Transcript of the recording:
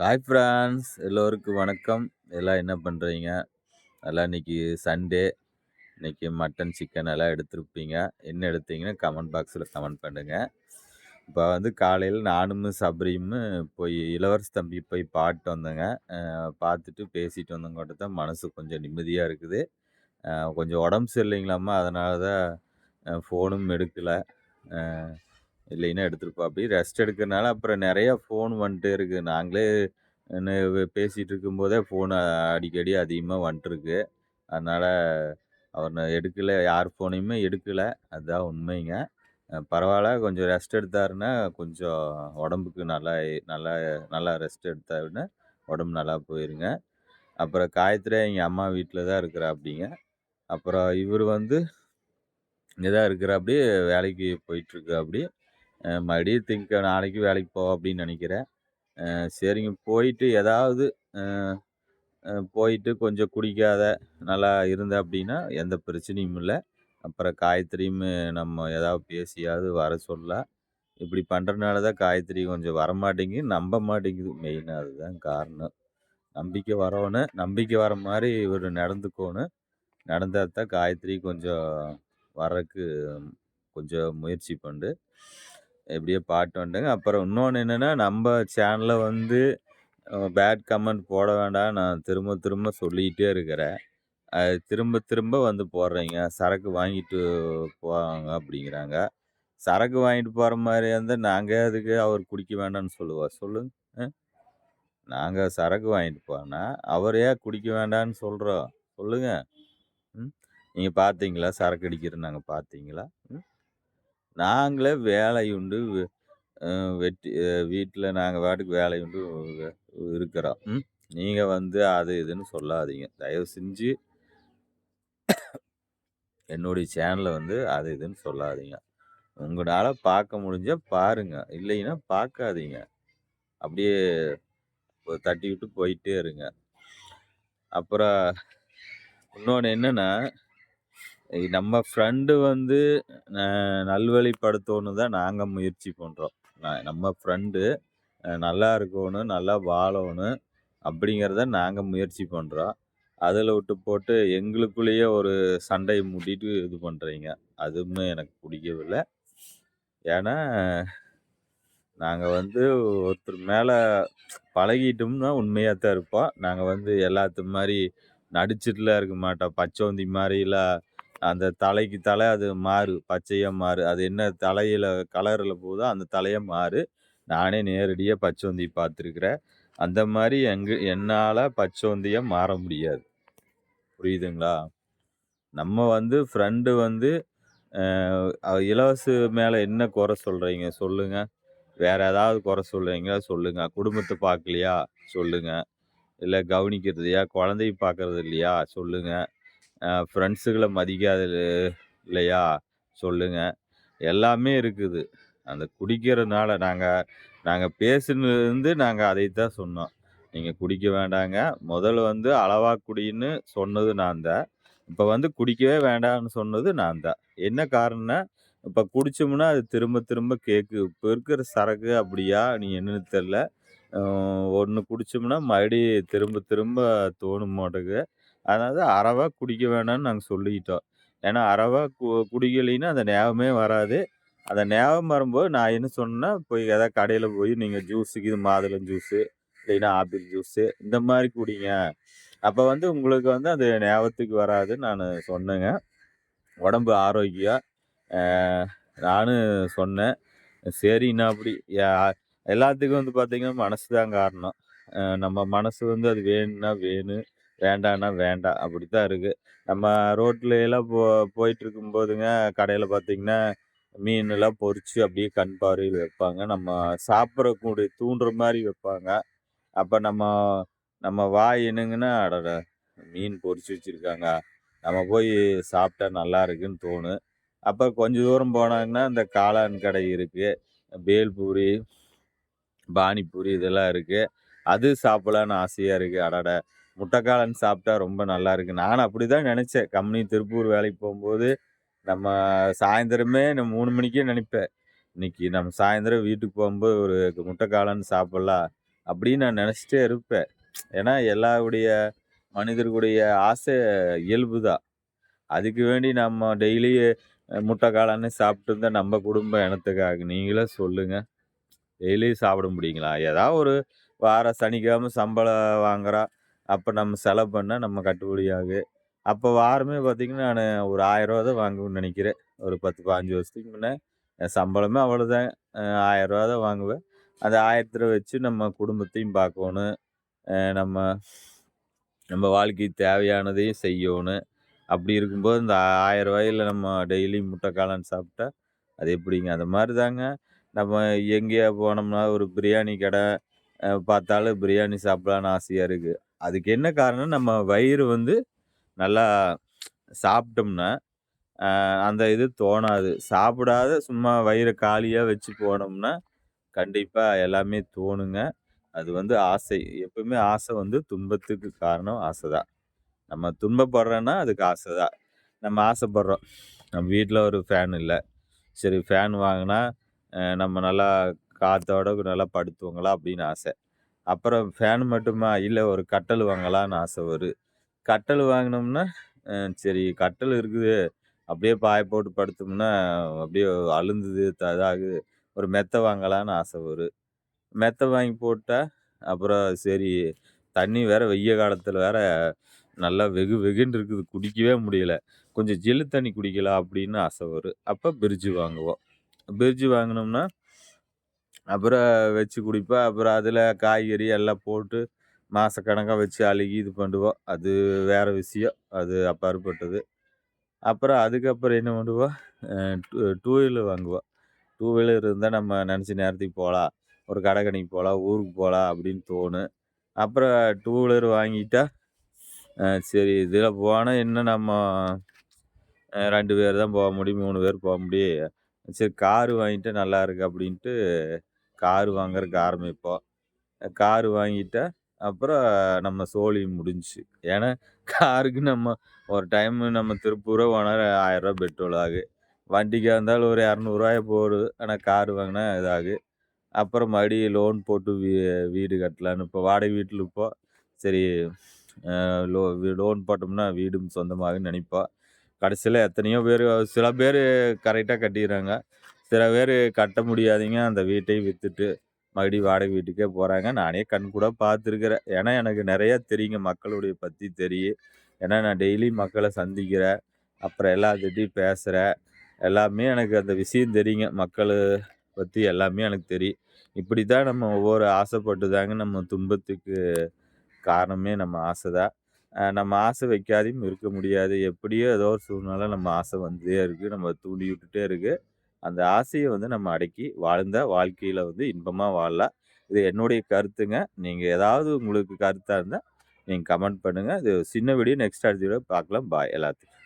Hi France எல்லோருக்கும் வணக்கம். எல்லாம் என்ன பண்ணுறீங்க எல்லாம் இன்னைக்கு சண்டே இன்றைக்கி மட்டன் சிக்கன் எல்லாம் எடுத்துருப்பீங்க. என்ன எடுத்தீங்கன்னா கமெண்ட் பாக்ஸில் கமெண்ட் பண்ணுங்கள் இப்போ வந்து காலையில் நானும் சபரியும் போய் இளவரசு தம்பி போய் பாட்டு வந்தேங்க. பார்த்துட்டு பேசிட்டு வந்தவங்ககிட்ட தான் மனசு கொஞ்சம் நிம்மதியாக இருக்குது. கொஞ்சம் உடம்பு சரியில்லைங்களாம்மா. அதனால தான் ஃபோனும் எடுக்கலை. இல்லைன்னா எடுத்துருப்போம் அப்படி ரெஸ்ட் எடுக்கிறனால அப்புறம் நிறையா ஃபோன் வந்துட்டே இருக்குது நாங்களே பேசிகிட்டு இருக்கும்போதே ஃபோன் அடிக்கடி அதிகமாக வந்துட்டுருக்கு. அதனால் அவர் எடுக்கலை யார் ஃபோனையுமே எடுக்கலை. அதுதான் உண்மைங்க. பரவாயில்ல. கொஞ்சம் ரெஸ்ட் எடுத்தாருன்னா கொஞ்சம் உடம்புக்கு நல்லா நல்லா நல்லா ரெஸ்ட் எடுத்தாருன்னா உடம்பு நல்லா போயிருங்க. அப்புறம் காயத்ரி எங்கள் அம்மா வீட்டில் தான் இருக்கிறாப்பிடிங்க அப்புறம் இவர் வந்து இங்கே தான் இருக்கிறாப்படி வேலைக்கு போயிட்டுருக்காப்படி மறுபடியும் திங்க நாளைக்கு வேலைக்கு போவோம் அப்படின்னு நினைக்கிறேன். சரிங்க. போயிட்டு ஏதாவது போயிட்டு கொஞ்சம் குடிக்காத நல்லா இருந்த அப்படின்னா எந்த பிரச்சனையும் இல்லை. அப்புறம் காயத்ரியும் நம்ம ஏதாவது பேசியாவது வர சொல்லலாம் இப்படி பண்ணுறனால தான் காயத்ரி கொஞ்சம் வரமாட்டேங்குது. நம்ப மாட்டேங்குது. மெயினாக அதுதான் காரணம். நம்பிக்கை வரணும் நம்பிக்கை வர மாதிரி இவர் நடந்துக்கணும் நடந்தால் தான் காயத்ரி கொஞ்சம் வரக்கு கொஞ்சம் முயற்சி பண்ணு. எப்படியோ பாட்டு வந்துட்டுங்க அப்புறம் இன்னொன்று என்னென்னா நம்ம சேனலில் வந்து பேட் கமெண்ட் போட வேண்டாம் நான் திரும்ப திரும்ப சொல்லிக்கிட்டே இருக்கிறேன். அது திரும்ப திரும்ப வந்து போடுறீங்க. சரக்கு வாங்கிட்டு போவாங்க அப்படிங்கிறாங்க. சரக்கு வாங்கிட்டு போகிற மாதிரி இருந்தால் நாங்கள் அதுக்கு அவர் குடிக்க வேண்டாம்னு சொல்லுவார் சொல்லுங்க. நாங்கள் சரக்கு வாங்கிட்டு போனா அவர் ஏன் குடிக்க வேண்டாம்னு சொல்கிறோம் சொல்லுங்கள் ம்? நீங்கள் பார்த்தீங்களா சரக்கு அடிக்கிறது நாங்கள் பார்த்தீங்களா ம்? நாங்களே வேலையுண்டு வெ வெட்டி வீட்டில் நாங்கள் பாட்டுக்கு வேலையுண்டு இருக்கிறோம். ம்? நீங்கள் வந்து அது இதுன்னு சொல்லாதீங்க. தயவு செஞ்சு என்னுடைய சேனலை வந்து அது இதுன்னு சொல்லாதீங்க. உங்களால் பார்க்க முடிஞ்சால் பாருங்கள் இல்லைன்னா பார்க்காதீங்க அப்படியே தட்டி விட்டு போயிட்டே இருங்க. அப்புறம் இன்னொன்று என்னென்னா நம்ம ஃப்ரெண்டு வந்து நல்வழிப்படுத்தணும் தான் நாங்கள் முயற்சி பண்ணுறோம் நம்ம ஃப்ரெண்டு நல்லா இருக்கணும் நல்லா வாழணும் அப்படிங்கிறத நாங்கள் முயற்சி பண்ணுறோம் அதில் விட்டு போட்டு எங்களுக்குள்ளேயே ஒரு சண்டையை மூட்டிட்டு இது பண்ணுறீங்க அதுவுமே எனக்கு பிடிக்கவில்லை. ஏன்னா நாங்கள் வந்து ஒருத்தர் மேலே பழகிட்டோம்னா உண்மையாக தான் இருப்போம். நாங்கள் வந்து எல்லாத்து மாதிரி நடிச்சிட்டுலாம் இருக்க மாட்டோம். பச்சோந்தி மாதிரிலாம் அந்த தலைக்கு தலை அது மாறு பச்சையாக மாறு. அது என்ன தலையில் கலரில் போகுதோ அந்த தலையை மாறு. நானே நேரடியாக பச்சோந்தி பார்த்துருக்குறேன். அந்த மாதிரி எங்கு என்னால் பச்சோந்தியை மாற முடியாது. புரியுதுங்களா? நம்ம வந்து ஃப்ரெண்டு வந்து இலவச மேலே என்ன குறை சொல்கிறீங்க சொல்லுங்கள் வேறு ஏதாவது குறை சொல்கிறீங்களா சொல்லுங்கள் குடும்பத்தை பார்க்கலையா? சொல்லுங்கள் இல்லை கவனிக்கிறதையா குழந்தைய பார்க்குறது இல்லையா? சொல்லுங்கள் ஃப்ரெண்ட்ஸுகளை மதிக்காத இல்லையா? சொல்லுங்கள் எல்லாமே இருக்குது. அந்த குடிக்கிறதுனால நாங்கள் நாங்கள் பேசுனதுலேருந்து நாங்கள் அதை தான் சொன்னோம். நீங்கள் குடிக்க வேண்டாங்க. முதல்ல வந்து அளவாக குடின்னு சொன்னது நான் தான். இப்போ வந்து குடிக்கவே வேண்டாம்னு சொன்னது நான் தான். என்ன காரணம்னா இப்போ குடிச்சோம்னா அது திரும்ப திரும்ப கேட்கு இப்போ இருக்கிற சரக்கு அப்படியா? நீ என்னன்னு தெரில ஒன்று குடிச்சோம்னா மறுபடி திரும்ப திரும்ப தோணும் மாட்டேங்குது அதாவது அறவா குடிக்க வேணாம்னு நாங்கள் சொல்லிக்கிட்டோம். ஏன்னா அறவா கு குடிக்கலைன்னா அந்த ஞாபகமே வராது. அந்த ஞாபகம் வரும்போது நான் என்ன சொன்னேன்னா போய் எதாவது கடையில் போய் நீங்கள் ஜூஸுக்கு இது மாதுளம் ஜூஸு இல்லைன்னா ஆப்பிள் ஜூஸு இந்த மாதிரி குடிங்க. அப்போ வந்து உங்களுக்கு வந்து அது ஞாபகத்துக்கு வராது நான் சொன்னேங்க. உடம்பு ஆரோக்கியம். நானும் சொன்னேன். சரிண்ணா அப்படி எல்லாத்துக்கும் வந்து பார்த்திங்கன்னா மனசு தான் காரணம். நம்ம மனசு வந்து அது வேணும்னா வேணும். வேண்டான்னா வேண்டாம். அப்படி தான் இருக்குது நம்ம ரோட்ல எல்லாம் போ போயிட்டுருக்கும்போதுங்க கடையில் பார்த்தீங்கன்னா மீனெல்லாம் பொறிச்சு அப்படியே கண் பார்வையில் வைப்பாங்க. நம்ம சாப்பிடக்கூடிய தூண்டுற மாதிரி வைப்பாங்க. அப்போ நம்ம நம்ம வாய் என்னங்கன்னா அடட மீன் பொறிச்சு வச்சுருக்காங்க. நம்ம போய் சாப்பிட்டா நல்லா இருக்குன்னு தோணும். அப்போ கொஞ்சம் தூரம் போனாங்கன்னா இந்த காளான் கடை இருக்குது பேல்பூரி பானிபூரி இதெல்லாம் இருக்குது அது சாப்பிடலான்னு ஆசையாக இருக்குது அடடை முட்டைக்காலன் சாப்பிட்டா ரொம்ப நல்லா இருக்கு நானும் அப்படி தான் நினச்சேன் கம்பெனி திருப்பூர் வேலைக்கு போகும்போது நம்ம சாயந்தரமே நான் மூணு மணிக்கே நினைப்பேன் இன்னைக்கு நம்ம சாயந்தரம் வீட்டுக்கு போகும்போது ஒரு முட்டைக்காலன் சாப்பிட்லாம் அப்படின்னு நான் நினச்சிட்டே இருப்பேன். ஏன்னா, எல்லாருடைய மனிதர்களுடைய ஆசை இயல்பு தான். அதுக்கு வேண்டி நம்ம டெய்லி அ முட்டை சாப்பிட்டு இருந்தால் நம்ம குடும்பம் இனத்துக்காக நீங்களே சொல்லுங்கள் டெய்லியும் சாப்பிட முடியுங்களா? ஏதாவது ஒரு வார சனிக்கிழமை சம்பளம் வாங்குறோம். அப்போ நம்ம செலவு பண்ணால் நம்ம கட்டுப்படியாகும். அப்போ வாரமே பார்த்தீங்கன்னா, நான் ஒரு ஆயிரம் தான் வாங்குவேன்னு நினைக்கிறேன் ஒரு 10, 15 வருஷத்துக்கு முன்னே என் சம்பளமே அவ்வளோதான். அ ரூ. 1000 தான் வாங்குவேன். அந்த 1000த்துல வச்சு நம்ம குடும்பத்தையும் பார்க்கணும் நம்ம நம்ம வாழ்க்கைக்கு தேவையானதையும் செய்யணும் அப்படி இருக்கும்போது இந்த ஆயிரம் ரூபாயில் நம்ம டெய்லி முட்டை காளான் சாப்பிட்டா, அது எப்படிங்க? அந்த மாதிரி தாங்க நம்ம எங்கேயா போனோம்னா ஒரு பிரியாணி கடை பார்த்தாலும் பிரியாணி சாப்பிடலான்னு ஆசையாக இருக்குது அதுக்கு என்ன காரணம்? நம்ம வயிறு வந்து நல்லா சாப்பிட்டோம்னா, அந்த இது தோணாது. சாப்பிடாத சும்மா வயிறு காலியாக வச்சு போனோம்னா, கண்டிப்பாக எல்லாமே தோணுங்க. அது வந்து ஆசை. எப்பவுமே ஆசை வந்து துன்பத்துக்கு காரணம் ஆசை தான். நம்ம துன்பப்படுறோன்னா அதுக்கு ஆசை தான். நம்ம ஆசைப்படுறோம். நம்ம வீட்டில் ஒரு ஃபேன் இல்லை சரி ஃபேன் வாங்கினா நம்ம நல்லா காத்தோட நல்லா படுத்து அப்படின்னு ஆசை. அப்புறம் ஃபேன் மட்டுமா? இல்லை ஒரு கட்டல் வாங்கலான்னு ஆசை வரும். கட்டல் வாங்கினோம்னா சரி கட்டல் இருக்குது. அப்படியே பாய போட்டு படுத்தோம்னா, அப்படியே அழுந்துது, த இதாகுது. ஒரு மெத்த வாங்கலான்னு ஆசை வரும். மெத்த வாங்கி போட்டால் அப்புறம் சரி தண்ணி வேற வெய்ய காலத்தில் வேற நல்லா வெகு வெகுன்னு இருக்குது. குடிக்கவே முடியல. கொஞ்சம் ஜில்லு தண்ணி குடிக்கலாம் அப்படின்னு ஆசை வரும். அப்போ பிரிட்ஜ் வாங்குவோம். பிரிட்ஜ் வாங்கினோம்னா அப்புறம் வச்சு குடிப்பேன். அப்புறம் அதில் காய்கறி எல்லாம் போட்டு மாதக்கணக்காக வச்சு அழுகி இது பண்ணுவோம். அது வேறு விஷயம். அது அப்பாற்பட்டது. அப்புறம் அதுக்கப்புறம் என்ன பண்ணுவோம், டூ வீலர் வாங்குவோம். டூ வீலர் இருந்தால் நம்ம நினச்ச நேரத்துக்கு போகலாம் ஒரு கடை கன்னிக்கு போகலாம் ஊருக்கு போகலாம் அப்படின்னு தோணும். அப்புறம் டூ வீலர் வாங்கிட்டா, சரி இதில் போனால் என்ன நம்ம ரெண்டு பேர் தான் போக முடியும், மூணு பேர் போக முடியும். சரி காரு வாங்கிட்டு நல்லா இருக்குது அப்படின்ட்டு கார் வாங்குறதுக்கு ஆரம்பிப்போம். கார் வாங்கிட்டா, அப்புறம் நம்ம சோலி முடிஞ்சிச்சு ஏன்னா, காருக்கு நம்ம ஒரு டைமு நம்ம திருப்பூரோ போனா ரூ. 1000 பெட்ரோல் ஆகு வண்டிக்காக இருந்தாலும் ஒரு இரநூறுவாயை 200 போடுது. ஆனா கார் வாங்கினா இதாகும். அப்புறம் மறுபடியும் லோன் போட்டு வீ வீடு கட்டலான்னு இப்போ வாடகை வீட்டில் இருப்போம். சரி லோ லோன் போட்டோம்னா வீடும் சொந்தமாகும்னு நினைப்போம் கடைசியில் எத்தனையோ பேர் சில பேர் கரெக்டாக கட்டிடுறாங்க சில பேர் கட்ட முடியாதீங்க அந்த வீட்டையும் வித்துட்டு, மறுபடியும் வாடகை வீட்டுக்கே போகிறாங்க நானே கண்கூடா பார்த்துருக்குறேன் ஏன்னா, எனக்கு நிறையா தெரியுங்க. மக்களுடைய பற்றி தெரியும். ஏன்னா, நான் டெய்லி மக்களை சந்திக்கிறேன். அப்புறம் எல்லாத்திட்டையும் பேசுகிறேன் எல்லாமே எனக்கு அந்த விஷயம் தெரியுங்க. மக்கள் பற்றி எல்லாமே எனக்கு தெரியும். இப்படி தான் நம்ம ஒவ்வொரு ஆசைப்பட்டு தாங்க நம்ம துன்பத்துக்கு காரணமே நம்ம ஆசை தான். நம்ம ஆசை வைக்காதையும் இருக்க முடியாது. எப்படியோ ஏதோ ஒரு சூழ்நிலை நம்ம ஆசை வந்துட்டே இருக்குது நம்ம தூண்டி விட்டுட்டே இருக்குது அந்த ஆசையை வந்து நம்ம அடக்கி வாழ்ந்த வாழ்க்கையில் வந்து இன்பமாக வாழலாம். இது என்னுடைய கருத்துங்க. நீங்கள் ஏதாவது உங்களுக்கு கருத்தாக இருந்தால் நீங்கள் கமெண்ட் பண்ணுங்கள் இது சின்ன வீடியோ நெக்ஸ்ட் அடுத்த வீடியோ பார்க்கலாம். பாய் எல்லாத்துக்கும்.